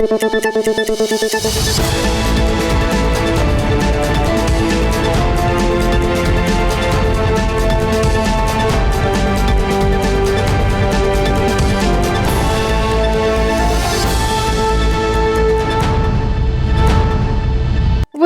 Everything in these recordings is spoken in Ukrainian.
Ви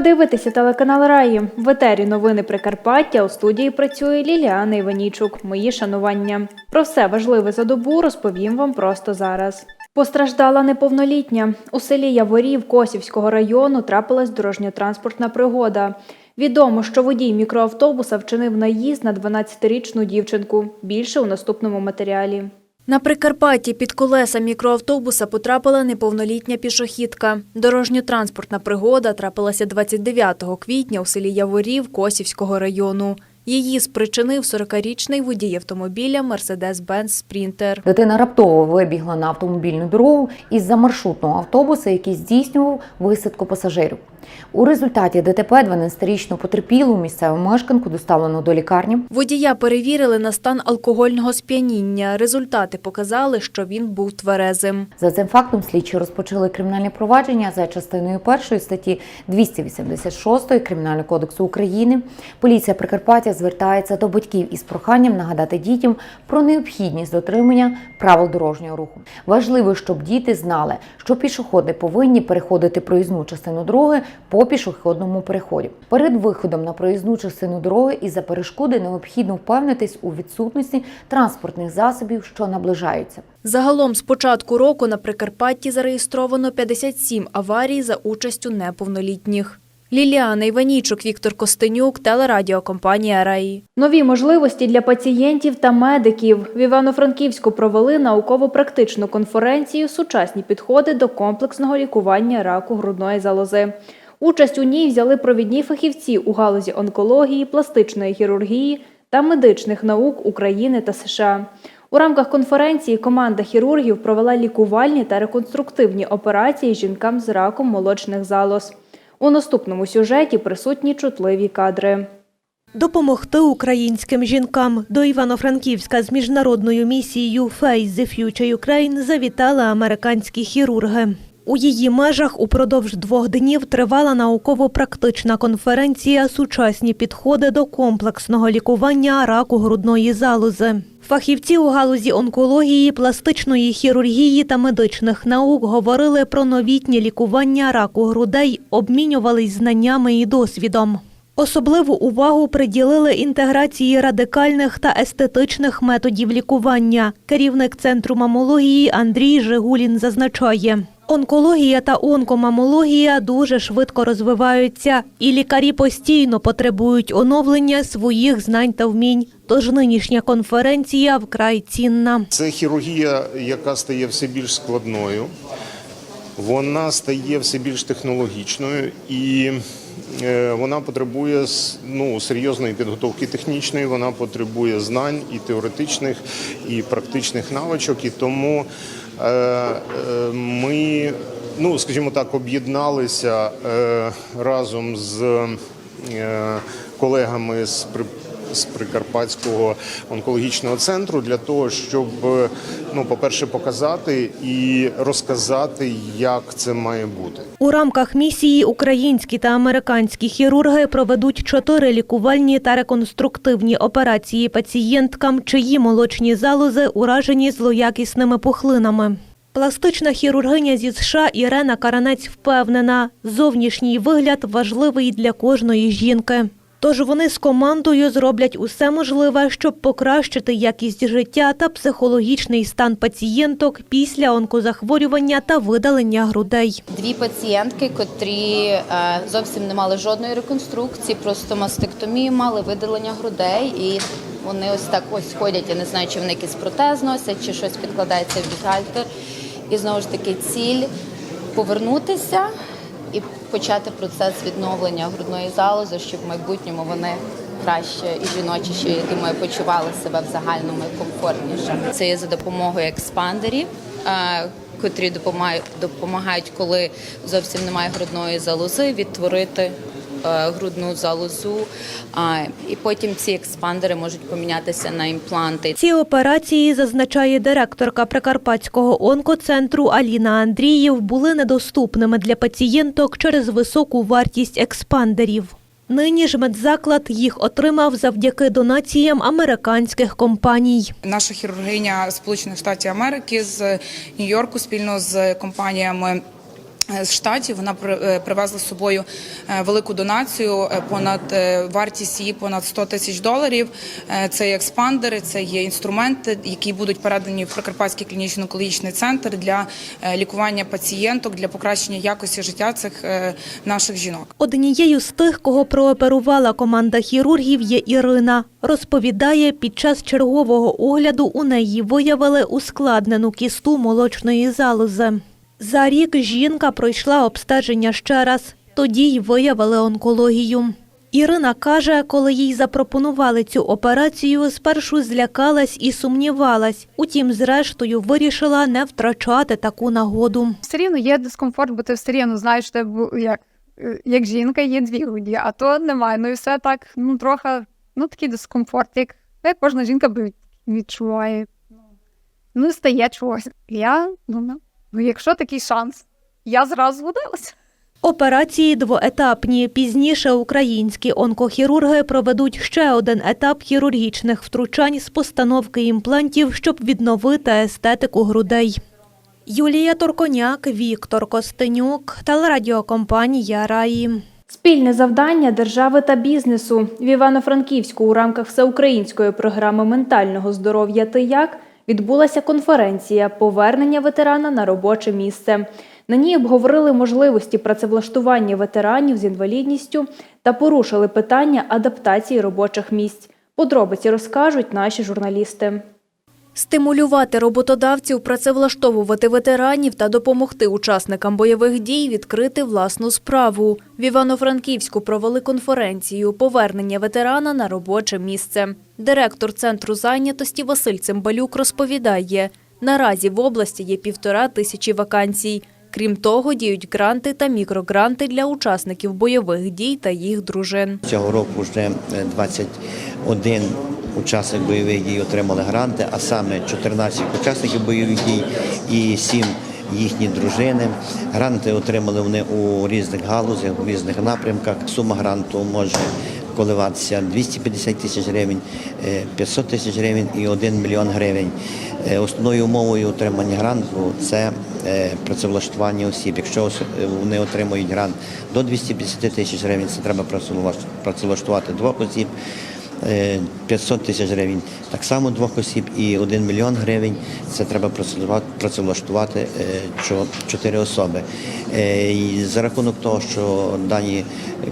дивитеся телеканал Раї. В етері новини Прикарпаття. У студії працює Ліліана Іванічук. Мої шанування. Про все важливе за добу розповім вам просто зараз. Постраждала неповнолітня. У селі Яворів Косівського району трапилась дорожньо-транспортна пригода. Відомо, що водій мікроавтобуса вчинив наїзд на 12-річну дівчинку. Більше у наступному матеріалі. На Прикарпатті під колеса мікроавтобуса потрапила неповнолітня пішохідка. Дорожньо-транспортна пригода трапилася 29 квітня у селі Яворів Косівського району. Її спричинив 40-річний водій автомобіля Mercedes-Benz Sprinter. Дитина раптово вибігла на автомобільну дорогу із-за маршрутного автобуса, який здійснював висадку пасажирів. У результаті ДТП 12-річну потерпілу місцеву мешканку доставлено до лікарні. Водія перевірили на стан алкогольного сп'яніння. Результати показали, що він був тверезим. За цим фактом слідчі розпочали кримінальне провадження за частиною першої статті 286 Кримінального кодексу України. Поліція Прикарпаття звертається до батьків із проханням нагадати дітям про необхідність дотримання правил дорожнього руху. Важливо, щоб діти знали, що пішоходи повинні переходити проїзну частину дороги по пішохідному переході. Перед виходом на проїзну частину дороги із за перешкоди необхідно впевнитись у відсутності транспортних засобів, що наближаються. Загалом з початку року на Прикарпатті зареєстровано 57 аварій за участю неповнолітніх. Ліліана Іванічук, Віктор Костенюк, телерадіокомпанія Раї. Нові можливості для пацієнтів та медиків. В Івано-Франківську провели науково-практичну конференцію Сучасні підходи до комплексного лікування раку грудної залози. Участь у ній взяли провідні фахівці у галузі онкології, пластичної хірургії та медичних наук України та США. У рамках конференції команда хірургів провела лікувальні та реконструктивні операції жінкам з раком молочних залоз. У наступному сюжеті присутні чутливі кадри. Допомогти українським жінкам до Івано-Франківська з міжнародною місією Face the Future Ukraine завітали американські хірурги. У її межах упродовж двох днів тривала науково-практична конференція Сучасні підходи до комплексного лікування раку грудної залози. Фахівці у галузі онкології, пластичної хірургії та медичних наук говорили про новітнє лікування раку грудей, обмінювались знаннями і досвідом. Особливу увагу приділили інтеграції радикальних та естетичних методів лікування. Керівник центру мамології Андрій Жигулін зазначає. Онкологія та онкомамологія дуже швидко розвиваються, і лікарі постійно потребують оновлення своїх знань та вмінь. Тож нинішня конференція вкрай цінна. Це хірургія, яка стає все більш складною. Вона стає все більш технологічною і е, вона потребує ну, серйозної підготовки технічної, вона потребує знань і теоретичних, і практичних навичок. І тому ми, ну, скажімо так, об'єдналися е, разом з е, колегами з з Прикарпатського онкологічного центру для того, щоб ну, по-перше, показати і розказати, як це має бути. У рамках місії українські та американські хірурги проведуть чотири лікувальні та реконструктивні операції пацієнткам, чиї молочні залози уражені злоякісними пухлинами. Пластична хірургиня зі США Ірена Каранець впевнена, зовнішній вигляд важливий для кожної жінки. Тож вони з командою зроблять усе можливе, щоб покращити якість життя та психологічний стан пацієнток після онкозахворювання та видалення грудей. Дві пацієнтки, котрі е, зовсім не мали жодної реконструкції, просто мастектомію мали видалення грудей, і вони ось так ось ходять. Я не знаю, чи вони якийсь протез носять, чи щось підкладається в бюстгальтер. І знову ж таки ціль повернутися почати процес відновлення грудної залози, щоб в майбутньому вони краще і жіночіше, я думаю, почували себе в загальному і комфортніше. Це є за допомогою експандерів. е, Котрі допомагають, коли зовсім немає грудної залози, відтворити грудну залозу, а, і потім ці експандери можуть помінятися на імпланти. Ці операції, зазначає директорка Прикарпатського онкоцентру Аліна Андрієв, були недоступними для пацієнток через високу вартість експандерів. Нині ж медзаклад їх отримав завдяки донаціям американських компаній. Наша хірургиня Сполучених Штатів Америки з Нью-Йорку спільно з компаніями. Е, З штатів вона е, привезла з собою е, велику донацію. Понад вартість її понад 100 тисяч доларів. Це є експандери, це є інструменти, які будуть передані в Прикарпатський клінічно онкологічний центр для лікування пацієнток, для покращення якості життя цих наших жінок. Однією з тих, кого прооперувала команда хірургів, є Ірина. Розповідає, під час чергового огляду у неї виявили ускладнену кісту молочної залози. За рік жінка пройшла обстеження ще раз, тоді й виявили онкологію. Ірина каже, коли їй запропонували цю операцію, спершу злякалась і сумнівалась. Утім, зрештою вирішила не втрачати таку нагоду. все рівно є дискомфорт, бо ти все рівно знаєш, що як, як жінка є дві груді, а то немає. Ну і все так, ну трохи, ну такий дискомфорт, як, як кожна жінка відчуває. Ну, стає чогось. Я думаю, ну якщо такий шанс, я зразу згодилася. Операції двоетапні. Пізніше українські онкохірурги проведуть ще один етап хірургічних втручань з постановки імплантів, щоб відновити естетику грудей. Юлія Торконяк, Віктор Костенюк, телерадіокомпанія Раї. Спільне завдання держави та бізнесу в Івано-Франківську у рамках всеукраїнської програми ментального здоров'я «Ти як» відбулася конференція Повернення ветерана на робоче місце. На ній обговорили можливості працевлаштування ветеранів з інвалідністю та порушили питання адаптації робочих місць. Подробиці розкажуть наші журналісти. Стимулювати роботодавців працевлаштовувати ветеранів та допомогти учасникам бойових дій відкрити власну справу. В Івано-Франківську провели конференцію Повернення ветерана на робоче місце. Директор центру зайнятості Василь Цимбалюк розповідає: наразі в області є півтора тисячі вакансій. Крім того, діють гранти та мікрогранти для учасників бойових дій та їх дружин. Цього року вже е, 21 учасник бойових дій отримали гранти, а саме 14 учасників бойових дій і 7 їхні дружини. Гранти отримали вони у різних галузях, у різних напрямках. Сума гранту може коливатися 250 тисяч гривень, е, 500 тисяч гривень і 1 мільйон гривень. Е, Основною умовою отримання гранту це е, працевлаштування осіб. Якщо е, вони отримують грант до 250 тисяч гривень, це треба працевлаш- працевлаштувати двох осіб. Е, 500 тисяч гривень так само двох осіб і 1 мільйон гривень це треба працевлаштувати- е, чотири особи. Е, І за рахунок того, що дані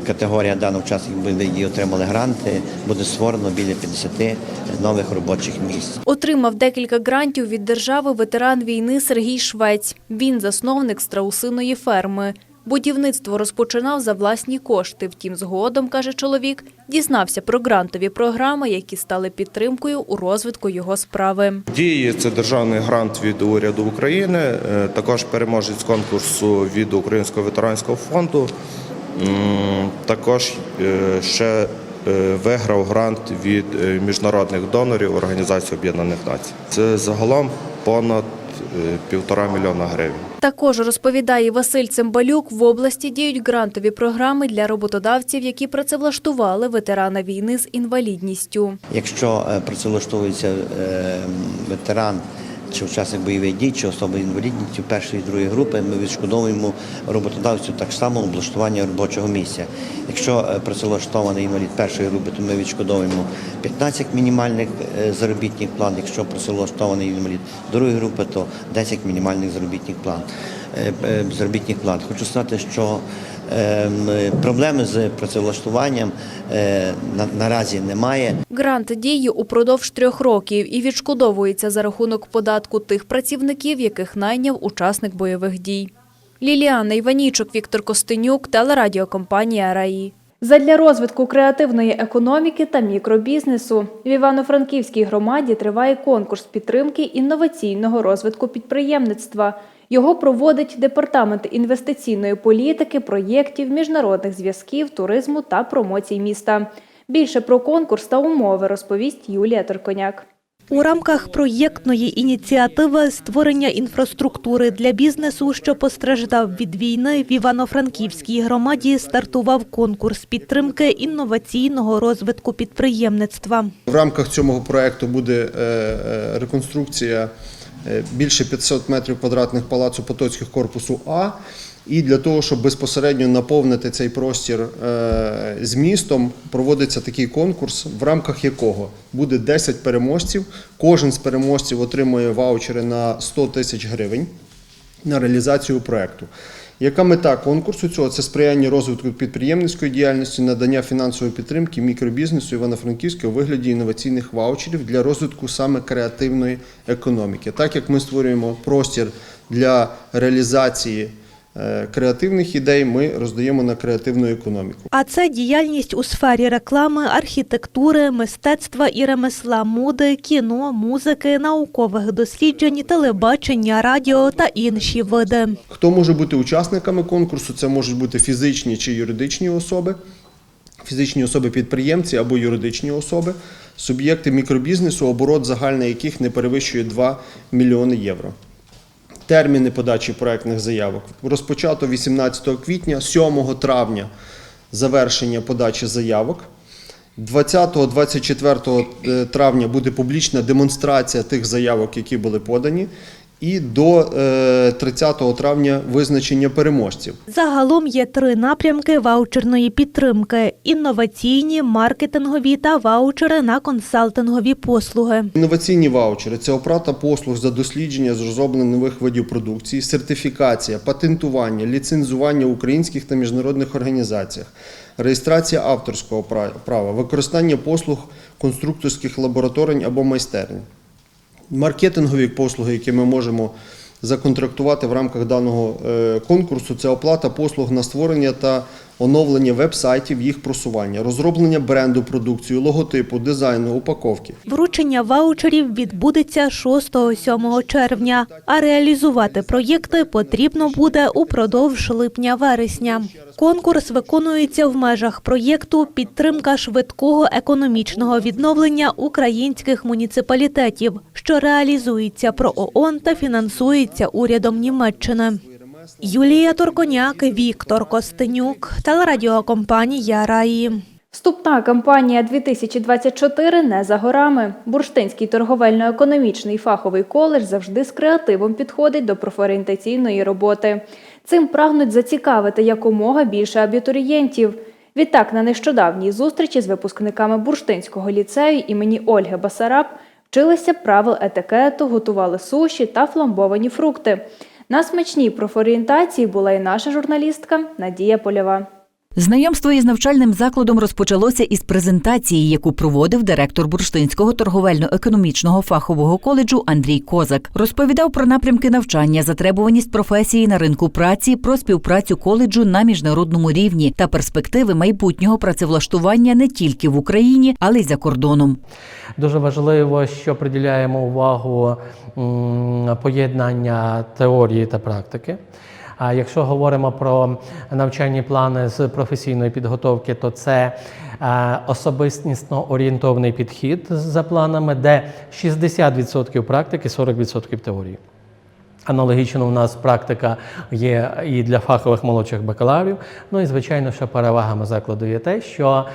категорія даних учасників дій отримали гранти, буде створено біля 50 нових робочих місць. Отримав декілька грантів від держави ветеран війни Сергій Швець. Він засновник страусиної ферми. Будівництво розпочинав за власні кошти. Втім, згодом, каже чоловік, дізнався про грантові програми, які стали підтримкою у розвитку його справи. Діє це державний грант від уряду України, е, також переможець конкурсу від Українського ветеранського фонду. Також е, ще е, виграв грант від міжнародних донорів Організації Об'єднаних Націй. Це загалом понад півтора мільйона гривень. Також розповідає Василь Цимбалюк, в області діють грантові програми для роботодавців, які працевлаштували ветерана війни з інвалідністю. Якщо е, працевлаштовується е, ветеран чи учасник бойових дій, чи особа з інвалідністю першої і другої групи, ми відшкодовуємо роботодавцю так само облаштування робочого місця. Якщо е, працевлаштований інвалід першої групи, то ми відшкодовуємо 15 мінімальних е, заробітних плат. Якщо працевлаштований інвалід другої групи, то 10 мінімальних заробітних плат. е, заробітних плат. Хочу сказати, що проблеми з працевлаштуванням е, наразі немає. Грант діє упродовж трьох років і відшкодовується за рахунок податку тих працівників, яких найняв учасник бойових дій. Ліліана Іванічук, Віктор Костенюк, телерадіокомпанія «Раї». Задля розвитку креативної економіки та мікробізнесу в Івано-Франківській громаді триває конкурс підтримки інноваційного розвитку підприємництва. Його проводить департамент інвестиційної політики, проєктів, міжнародних зв'язків, туризму та промоцій міста. Більше про конкурс та умови розповість Юлія Торконяк. У рамках проєктної ініціативи створення інфраструктури для бізнесу, що постраждав від війни, в Івано-Франківській громаді стартував конкурс підтримки інноваційного розвитку підприємництва. В рамках цього проекту буде е, е, реконструкція більше 500 метрів квадратних палацу Потоцьких корпусу А. І для того, щоб безпосередньо наповнити цей простір е, містом, проводиться такий конкурс, в рамках якого буде 10 переможців. Кожен з переможців отримує ваучери на 100 тисяч гривень на реалізацію проекту. Яка мета конкурсу цього? Це сприяння розвитку підприємницької діяльності, надання фінансової підтримки мікробізнесу Івано-Франківського у вигляді інноваційних ваучерів для розвитку саме креативної економіки. Так як ми створюємо простір для реалізації креативних ідей, ми роздаємо на креативну економіку. А це діяльність у сфері реклами, архітектури, мистецтва і ремесла, моди, кіно, музики, наукових досліджень, телебачення, радіо та інші види. Хто може бути учасниками конкурсу? Це можуть бути фізичні чи юридичні особи, фізичні особи-підприємці або юридичні особи, суб'єкти мікробізнесу, оборот загальний яких не перевищує 2 мільйони євро. Терміни подачі проектних заявок розпочато 18 квітня, 7 травня завершення подачі заявок. 20-24 е, травня буде публічна демонстрація тих заявок, які були подані, і до е, 30 травня визначення переможців. Загалом є три напрямки ваучерної підтримки: інноваційні, маркетингові та ваучери на консалтингові послуги. Інноваційні ваучери це оплата послуг за дослідження з розроблення нових видів продукції, сертифікація, патентування, ліцензування в українських та міжнародних організаціях, реєстрація авторського пра- права, використання послуг конструкторських лабораторій або майстерень. Маркетингові послуги, які ми можемо законтрактувати в рамках даного е, конкурсу, це оплата послуг на створення та оновлення веб-сайтів, їх просування, розроблення бренду продукції, логотипу, дизайну, упаковки. Вручення ваучерів відбудеться 6-7 червня, а реалізувати проєкти потрібно буде упродовж липня-вересня. Конкурс виконується в межах проєкту Підтримка швидкого економічного відновлення українських муніципалітетів, що реалізується про ООН та фінансується урядом Німеччини. Юлія Торконяк, Віктор Костенюк, телерадіокомпанія Раї. Вступна кампанія 2024 не за горами. Бурштинський торговельно-економічний фаховий коледж завжди з креативом підходить до профорієнтаційної роботи. Цим прагнуть зацікавити якомога більше абітурієнтів. Відтак, на нещодавній зустрічі з випускниками Бурштинського ліцею імені Ольги Басараб вчилися правил етикету, готували суші та фламбовані фрукти. На смачній профорієнтації була і наша журналістка Надія Польова. Знайомство із навчальним закладом розпочалося із презентації, яку проводив директор Бурштинського торговельно-економічного фахового коледжу Андрій Козак. Розповідав про напрямки навчання, затребуваність професії на ринку праці, про співпрацю коледжу на міжнародному рівні та перспективи майбутнього працевлаштування не тільки в Україні, але й за кордоном. Дуже важливо, що приділяємо увагу поєднання теорії та практики. А якщо говоримо про навчальні плани з професійної підготовки, то це е, особистісно орієнтований підхід за планами, де 60% практики, 40% теорії. Аналогічно у нас практика є і для фахових молодших бакалаврів. Ну і звичайно, що перевагами закладу є те, що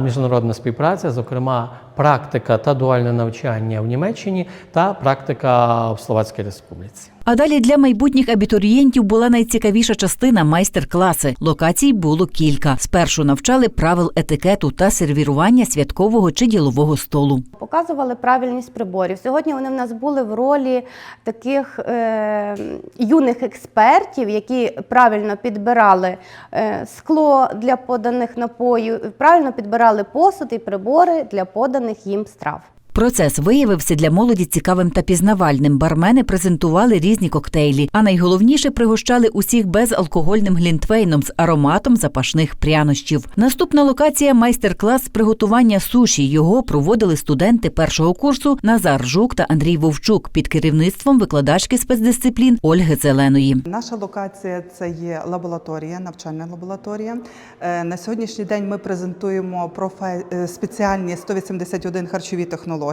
міжнародна співпраця, зокрема, практика та дуальне навчання в Німеччині та практика в Словацькій Республіці. А далі для майбутніх абітурієнтів була найцікавіша частина майстер-класи. Локацій було кілька. Спершу навчали правил етикету та сервірування святкового чи ділового столу. Показували правильність приборів. Сьогодні вони в нас були в ролі таких е, юних експертів, які правильно підбирали е, скло для поданих напоїв, правильно підбирали посуд і прибори для поданих їм страв. Процес виявився для молоді цікавим та пізнавальним. Бармени презентували різні коктейлі, а найголовніше пригощали усіх безалкогольним глінтвейном з ароматом запашних прянощів. Наступна локація майстер-клас з приготування суші. Його проводили студенти першого курсу Назар Жук та Андрій Вовчук під керівництвом викладачки спецдисциплін Ольги Зеленої. Наша локація це є лабораторія, навчальна лабораторія. Е, На сьогоднішній день ми презентуємо профе- е, спеціальні 181 харчові технології.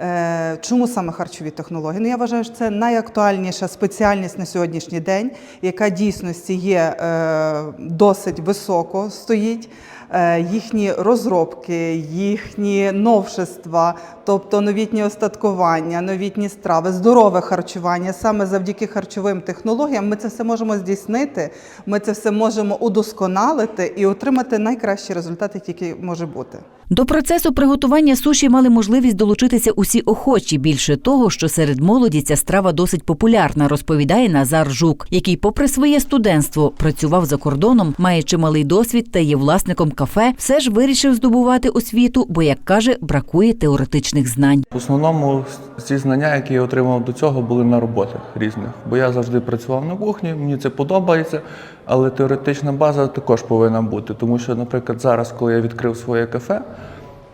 Е, Чому саме харчові технології? Ну я вважаю, що це найактуальніша спеціальність на сьогоднішній день, яка дійсності є е, досить високо стоїть. Е, Їхні розробки, їхні новшества, тобто новітні остаткування, новітні страви, здорове харчування. Саме завдяки харчовим технологіям ми це все можемо здійснити, ми це все можемо удосконалити і отримати найкращі результати, які може бути. До процесу приготування суші мали можливість долучитися усі охочі. Більше того, що серед молоді ця страва досить популярна, розповідає Назар Жук, який, попри своє студентство, працював за кордоном, має чималий досвід та є власником кафе, все ж вирішив здобувати освіту, бо, як каже, бракує теоретичних знань. В основному ці знання, які я отримав до цього, були на роботах різних. Бо я завжди працював на кухні, мені це подобається, але теоретична база також повинна бути. Тому що, наприклад, зараз, коли я відкрив своє кафе,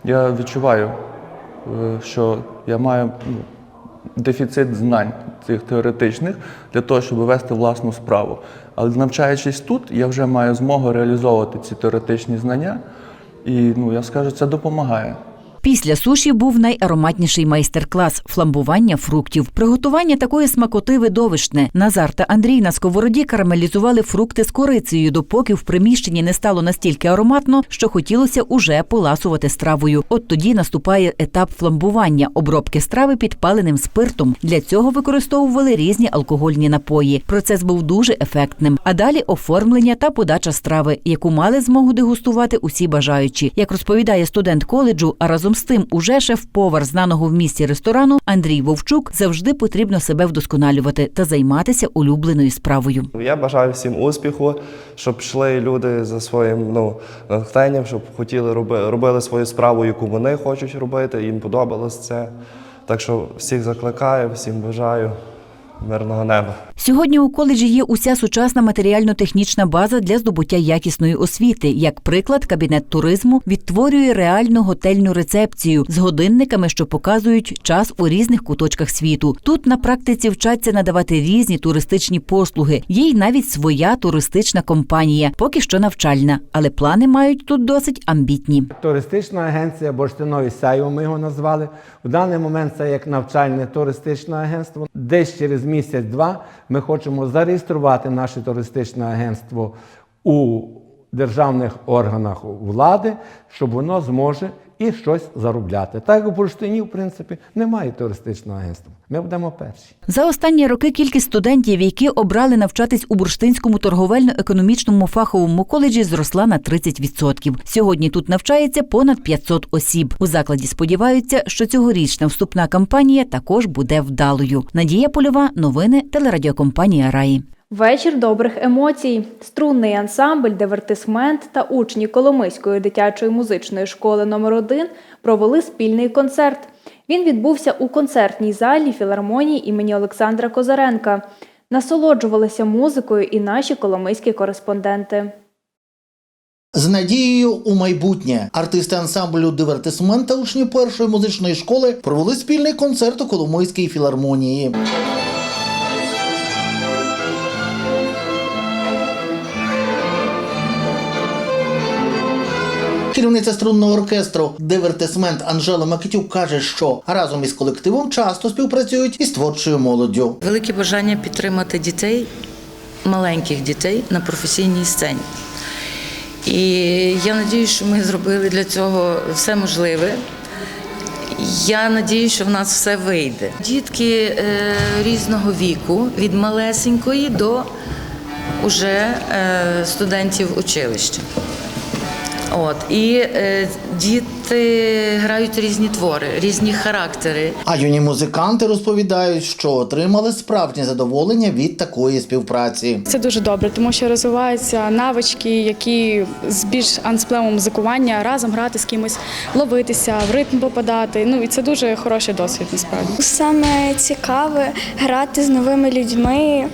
я відчуваю, е, що я маю ну, дефіцит знань цих теоретичних для того, щоб вести власну справу. Але навчаючись тут, я вже маю змогу реалізовувати ці теоретичні знання, і ну, я скажу, це допомагає. Після суші був найароматніший майстер-клас фламбування фруктів. Приготування такої смакоти видовищне. Назар та Андрій на сковороді карамелізували фрукти з корицею, допоки в приміщенні не стало настільки ароматно, що хотілося уже поласувати стравою. От тоді наступає етап фламбування, обробки страви підпаленим спиртом. Для цього використовували різні алкогольні напої. Процес був дуже ефектним. А далі оформлення та подача страви, яку мали змогу дегустувати усі бажаючі. Як розповідає студент коледжу, а разом з тим уже шеф-повар знаного в місті ресторану Андрій Вовчук завжди потрібно себе вдосконалювати та займатися улюбленою справою. Я бажаю всім успіху, щоб йшли люди за своїм ну, натхненням, щоб хотіли робити, робили свою справу, яку вони хочуть робити, їм подобалось це. Так що всіх закликаю, всім бажаю мирного неба. Сьогодні у коледжі є уся сучасна матеріально-технічна база для здобуття якісної освіти. Як приклад, кабінет туризму відтворює реальну готельну рецепцію з годинниками, що показують час у різних куточках світу. Тут на практиці вчаться надавати різні туристичні послуги. Є й навіть своя туристична компанія, поки що навчальна, але плани мають тут досить амбітні. Туристична агенція Бурштинові Сяйво ми його назвали. У даний момент це як навчальне туристичне агентство. Десь через місяць-два ми хочемо зареєструвати наше туристичне агентство у державних органах влади, щоб воно зможе і щось заробляти. Так як у Бурштині, в принципі, немає туристичного агентства. Ми будемо перші. За останні роки кількість студентів, які обрали навчатись у Бурштинському торговельно-економічному фаховому коледжі, зросла на 30%. Сьогодні тут навчається понад 500 осіб. У закладі сподіваються, що цьогорічна вступна кампанія також буде вдалою. Надія Польова, новини телерадіокомпанія Раї. Вечір добрих емоцій, струнний ансамбль, дивертисмент та учні Коломийської дитячої музичної школи номер 1 провели спільний концерт. Він відбувся у концертній залі філармонії імені Олександра Козаренка. Насолоджувалися музикою і наші коломийські кореспонденти. З надією у майбутнє артисти ансамблю дивертисмент та учні першої музичної школи провели спільний концерт у Коломойській філармонії. Керівниця струнного оркестру Дивертисмент Анжела Макітюк каже, що разом із колективом часто співпрацюють із творчою молоддю. Велике бажання підтримати дітей, маленьких дітей на професійній сцені. І я сподіваюся, що ми зробили для цього все можливе. Я сподіваюся, що в нас все вийде. Дітки е, різного віку, від малесенької до уже е, студентів училища. От і е, діти грають різні твори, різні характери. А юні музиканти розповідають, що отримали справжнє задоволення від такої співпраці. Це дуже добре, тому що розвиваються навички, які з більш ансплемом музикування разом грати з кимось, ловитися, в ритм попадати. Ну і це дуже хороший досвід насправді. Саме цікаве грати з новими людьми,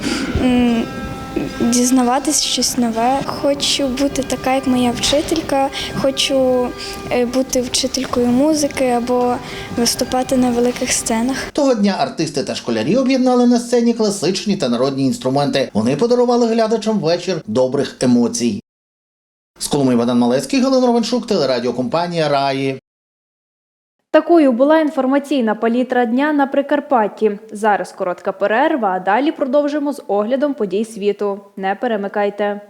м, дізнаватися щось нове. Хочу бути така, як моя вчителька. Хочу е, бути вчителькою музики або виступати на великих сценах. Того дня артисти та школярі об'єднали на сцені класичні та народні інструменти. Вони подарували глядачам вечір добрих емоцій. З Коломи Богдан Малецький, Галина Ровеншук, телерадіокомпанія Раї. Такою була інформаційна палітра дня на Прикарпатті. Зараз коротка перерва, а далі продовжимо з оглядом подій світу. Не перемикайте.